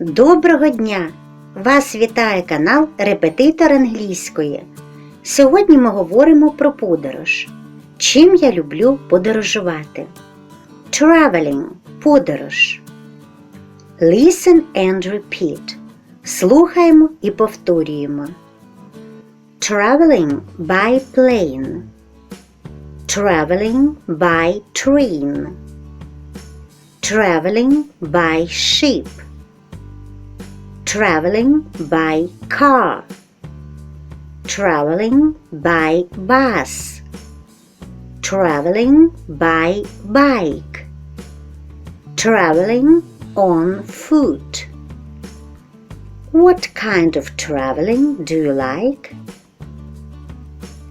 Доброго дня! Вас вітає канал Репетитор англійської. Сьогодні ми говоримо про подорож. Чим я люблю подорожувати? Traveling – подорож. Listen and repeat. Слухаємо і повторюємо. Traveling by plane. Traveling by train. Traveling by ship. Traveling by car. Traveling by bus. Traveling by bike. Traveling on foot. What kind of traveling do you like?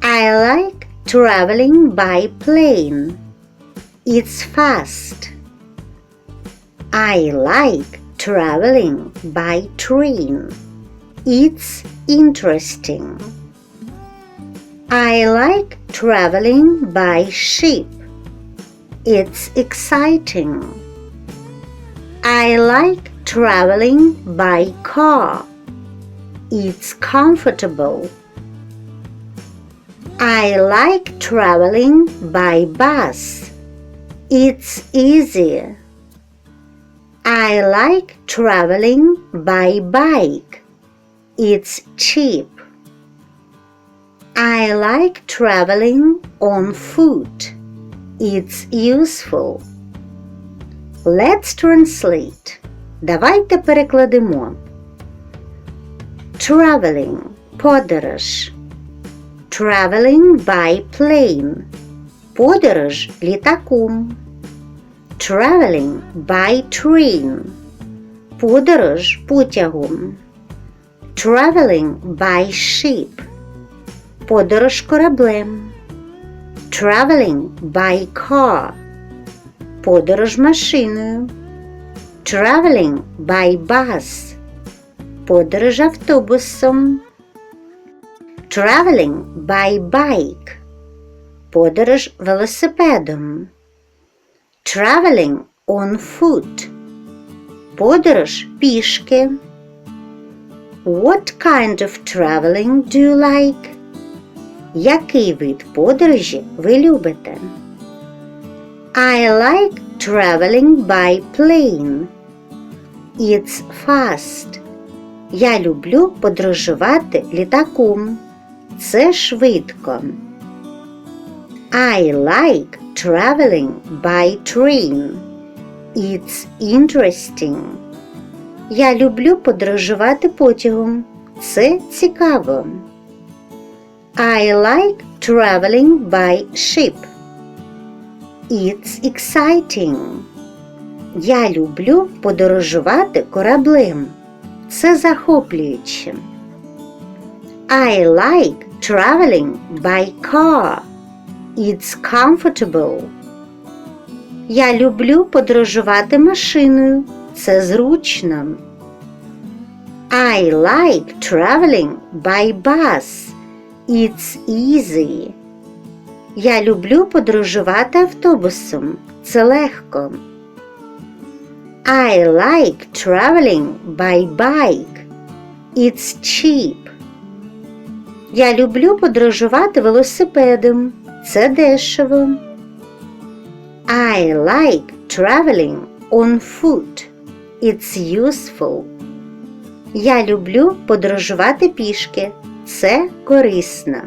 I like traveling by plane. It's fast. I like traveling by train. It's interesting. I like traveling by ship. It's exciting. I like traveling by car. It's comfortable. I like traveling by bus. It's easy. I like traveling by bike. It's cheap. I like traveling on foot. It's useful. Let's translate. Давайте перекладемо. Traveling – подорож. Traveling by plane – подорож літаком. Traveling by train – подорож потягом. Traveling by ship – подорож кораблем. Traveling by car – подорож машиною. Traveling by bus – подорож автобусом. Traveling by bike – подорож велосипедом. Traveling on foot – подорож пішки. What kind of traveling do you like? Який вид подорожі ви любите? I like traveling by plane. It's fast. Я люблю подорожувати літаком. Це швидко. I like traveling by train. It's interesting. Я люблю подорожувати потягом. Це цікаво. I like traveling by ship. It's exciting. Я люблю подорожувати кораблем. Це захоплююче. I like traveling by car. It's comfortable. Я люблю подорожувати машиною. Це зручно. I like traveling by bus. It's easy. Я люблю подорожувати автобусом. Це легко. I like traveling by bike. It's cheap. Я люблю подорожувати велосипедом. Це дешево. I like traveling on foot. It's useful. Я люблю подорожувати пішки. Це корисно.